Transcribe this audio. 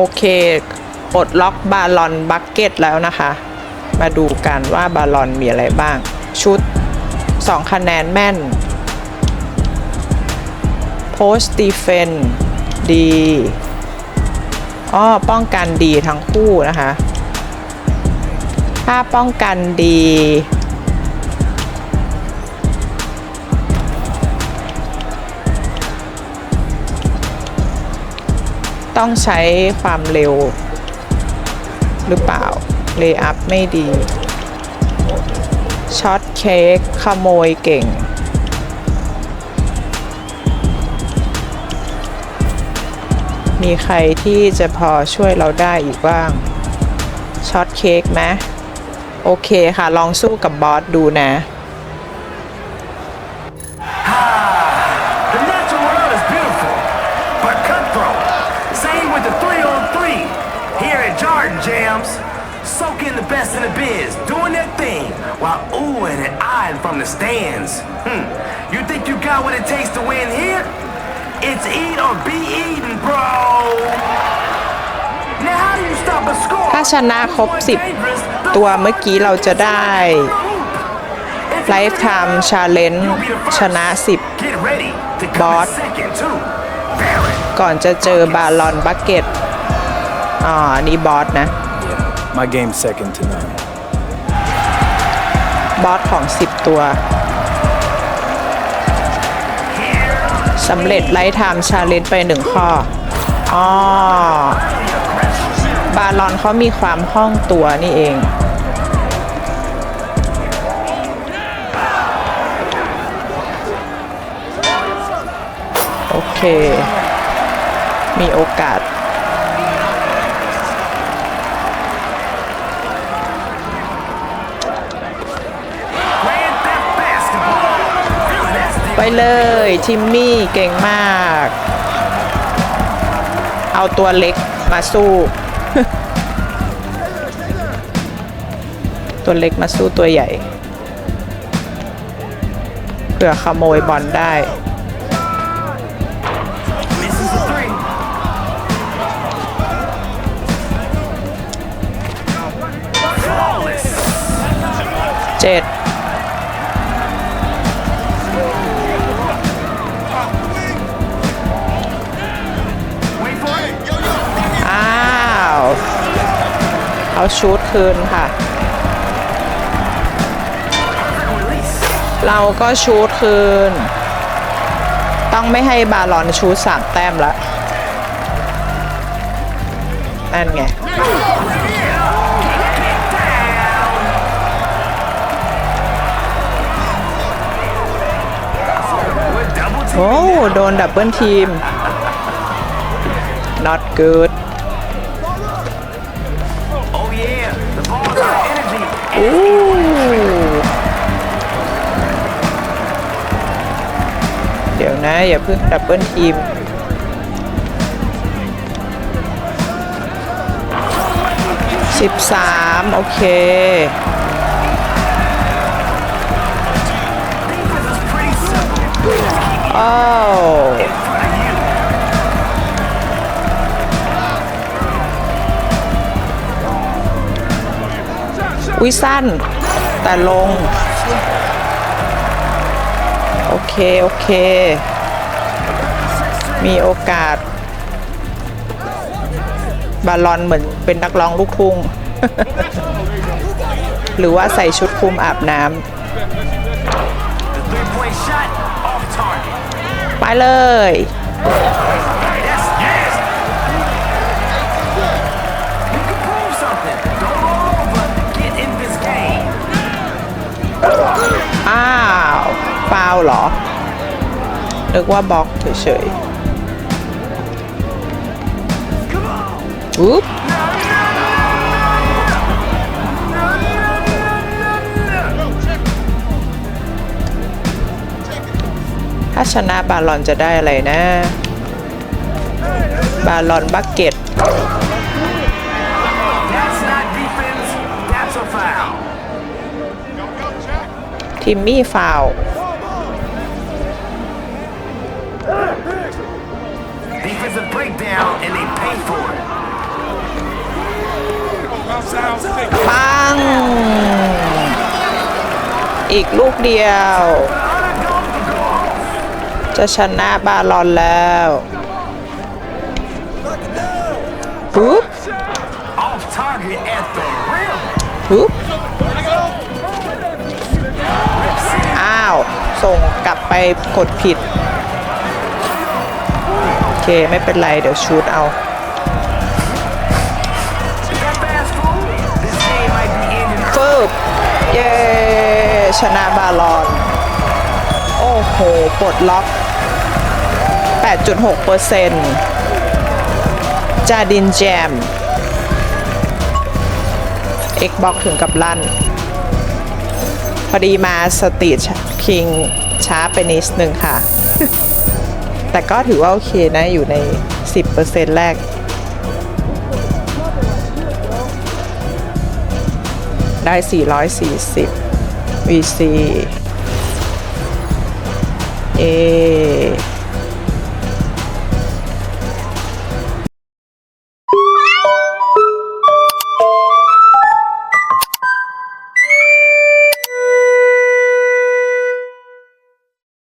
โอเคปลดล็อกบาลอนบักเก็ตแล้วนะคะ มาดูกันว่าบาลอนมีอะไรบ้าง ชุด 2 คะแนนแม่น โพสตีเฟนดีอ้อป้องกันดีทั้งคู่นะคะ ถ้าป้องกันดี ต้องใช้ความเร็ว หรือเปล่า เลย์อัพไม่ดี ช็อตเค้กขโมยเก่ง มีใครที่จะพอช่วยเราได้อีกบ้าง ช็อตเค้กไหมโอเคค่ะ ลองสู้กับบอสดูนะ soaking the best in the biz, doing their thing, while oohing and eyeing from the stands. Hmm. You think you got what it takes to win here? It's eat or be eaten, bro. Now how do you stop a score? ถ้าชนะครบ 10 ตัวเมื่อกี้เราจะได้ Lifetime Challenge ชนะ 10 Get ready to Boss. come in second too. Barrett. ก่อนจะเจอบาลอนบักเก็ตอ๋ออันนี่บอสนะ My game's second to none. บอสของ 10 ตัวสำเร็จไลท์ไทม์ชาเลนจ์ไปหนึ่งข้อ อ๋อ บาลอนเขามีความคล่องตัวนี่เอง โอเค มีโอกาส ไปเลยทิมมี่เก่งมาก เอาตัวเล็กมาสู้ ตัวเล็กมาสู้ตัวใหญ่เพื่อขโมยบอลได้เจ็ด เอาชูดคืนค่ะ เราก็ชูดคืน ต้องไม่ให้บาลอนชูสามแต้มละนั่นไงโอ้โดนดับเบิลทีม not good เดี๋ยวนะ อย่าเพิ่งดับเบิลทีมสิบสามโอเคโอ้ In front วิสั้น แต่ลง โอเค โอเค มีโอกาส บาลอนเหมือนเป็นนักร้องลูกทุ่ง หรือว่าใส่ชุดคลุมอาบน้ำไปเลย เหรอนึกว่าบล็อกเฉยๆอุ๊บถ้าชนะบาลอนจะได้อะไรนะ บาลอนบักเก็ต That's not defense. That's a foul. ทิมมี่ฟาว อีกลูกเดียว จะชนะบาลอนแล้วปุ๊บปุ๊บอ้าว ส่งกลับไปกดผิด โอเค ไม่เป็นไรเดี๋ยวชูดเอา That fast food? This game might be ending ฟึบเย้ ชนะบาลอน โอ้โห ปลดล็อก 8.6เปอร์เซ็นต์จาดินแจม Xbox ถึงกับลั่น พอดีมาสตรีทคิงช้าไปนิดนึงค่ะ แต่ก็ถือว่าโอเคนะอยู่ใน 10%แรกได้ 440 este, eh,